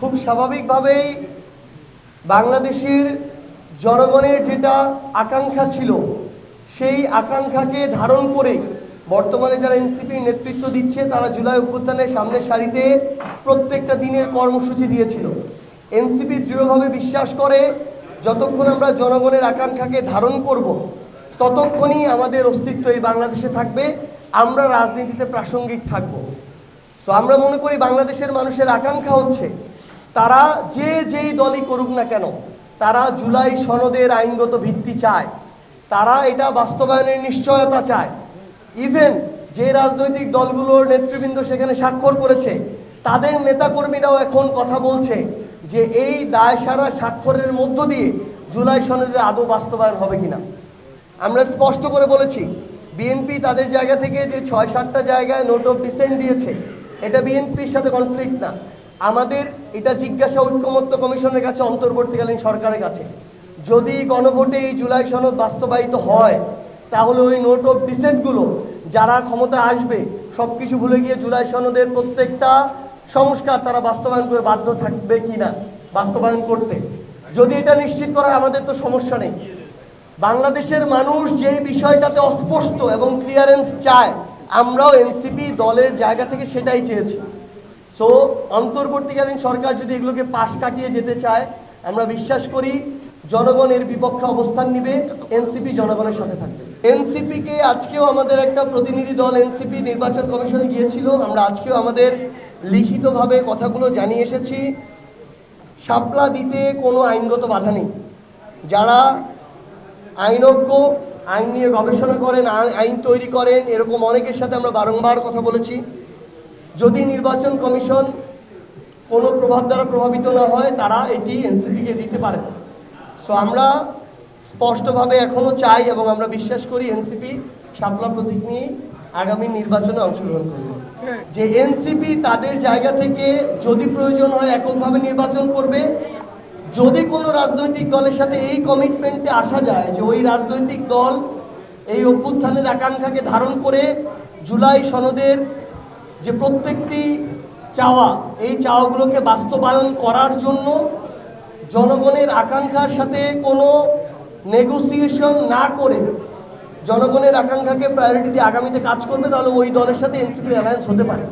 খুব স্বাভাবিকভাবেই বাংলাদেশের জনগণের যেটা আকাঙ্ক্ষা ছিল, সেই আকাঙ্ক্ষাকে ধারণ করে বর্তমানে যারা এনসিপির নেতৃত্ব দিচ্ছে, তারা জুলাই অভ্যুত্থানের সামনের সারিতে প্রত্যেকটা দিনের কর্মসূচি দিয়েছিল। এনসিপি দৃঢ়ভাবে বিশ্বাস করে, যতক্ষণ আমরা জনগণের আকাঙ্ক্ষাকে ধারণ করব, ততক্ষণই আমাদের অস্তিত্ব এই বাংলাদেশে থাকবে, আমরা রাজনীতিতে প্রাসঙ্গিক থাকব। তো আমরা মনে করি বাংলাদেশের মানুষের আকাঙ্ক্ষা হচ্ছে তারা যে যেই দলই করুক না কেন, তারা জুলাই সনদের আইনগত ভিত্তি চায়। তারা এটা বাস্তবায়নের নিশ্চয়তা চায়। ইভেন যে রাজনৈতিক দলগুলোর নেতৃবৃন্দ সেখানে স্বাক্ষর করেছে, তাদের নেতাকর্মীরাও এখন কথা বলছে যে এই দায় সারা স্বাক্ষরের মধ্য দিয়ে জুলাই সনদের আদৌ বাস্তবায়ন হবে কিনা। আমরা স্পষ্ট করে বলেছি বিএনপি তাদের জায়গা থেকে যে ছয় সাতটা জায়গায় নোট অফ ডিসেন্ট দিয়েছে, এটা বিএনপির সাথে কনফ্লিক্ট না। আমাদের এটা জিজ্ঞাসা ঐক্যমত্য কমিশনের কাছে অন্তর্বর্তীকালীন সরকারের কাছে। যদি গণভোটে এই জুলাই সনদ বাস্তবায়িত হয়, তাহলে ওই নোট অফ ডিসেন্টগুলো যারা ক্ষমতা আসবে সব কিছু ভুলে গিয়ে জুলাই সনদের প্রত্যেকটা সংস্কার তারা বাস্তবায়ন করে বাধ্য থাকবে কি না বাস্তবায়ন করতে। যদি এটা নিশ্চিত করা আমাদের তো সমস্যা নেই। বাংলাদেশের মানুষ যে বিষয়টাতে অস্পষ্ট এবং ক্লিয়ারেন্স চায়, আমরাও এনসিপি দলের জায়গা থেকে সেটাই চেয়েছি। সো অন্তর্বর্তীকালীন সরকার যদি এগুলোকে পাশ কাটিয়ে যেতে চায়, আমরা বিশ্বাস করি জনগণের বিপক্ষে অবস্থান নিবে, এনসিপি জনগণের সাথে থাকবে। এনসিপিকে আজকেও আমাদের একটা প্রতিনিধি দল, এনসিপি নির্বাচন কমিশনে গিয়েছিল। আমরা আজকেও আমাদের লিখিতভাবে কথাগুলো জানিয়ে এসেছি। শাপলা দিতে কোনো আইনগত বাধা নেই। যারা আইনজ্ঞ, আইন নিয়ে গবেষণা করেন আইন তৈরি করেন, এরকম অনেকের সাথে আমরা বারংবার কথা বলেছি। যদি নির্বাচন কমিশন কোনো প্রভাব দ্বারা প্রভাবিত না হয়, তারা এটি এনসিপিকে দিতে পারে। সো আমরা স্পষ্টভাবে এখনও চাই এবং আমরা বিশ্বাস করি এনসিপি শাপলা প্রতীক নিয়ে আগামী নির্বাচনে অংশগ্রহণ করবে। যে এনসিপি তাদের জায়গা থেকে যদি প্রয়োজন হয় এককভাবে নির্বাচন করবে, যদি কোনো রাজনৈতিক দলের সাথে এই কমিটমেন্টে আসা যায় যে ওই রাজনৈতিক দল এই অভ্যুত্থানের আকাঙ্ক্ষাকে ধারণ করে জুলাই সনদের যে প্রত্যেকটি চাওয়া, এই চাওয়াগুলোকে বাস্তবায়ন করার জন্য জনগণের আকাঙ্ক্ষার সাথে কোনো নেগোসিয়েশন না করে জনগণের আকাঙ্ক্ষাকে প্রায়োরিটি দিয়ে আগামীতে কাজ করবে, তাহলে ওই দলের সাথে এনসিপির অ্যালায়েন্স হতে পারে।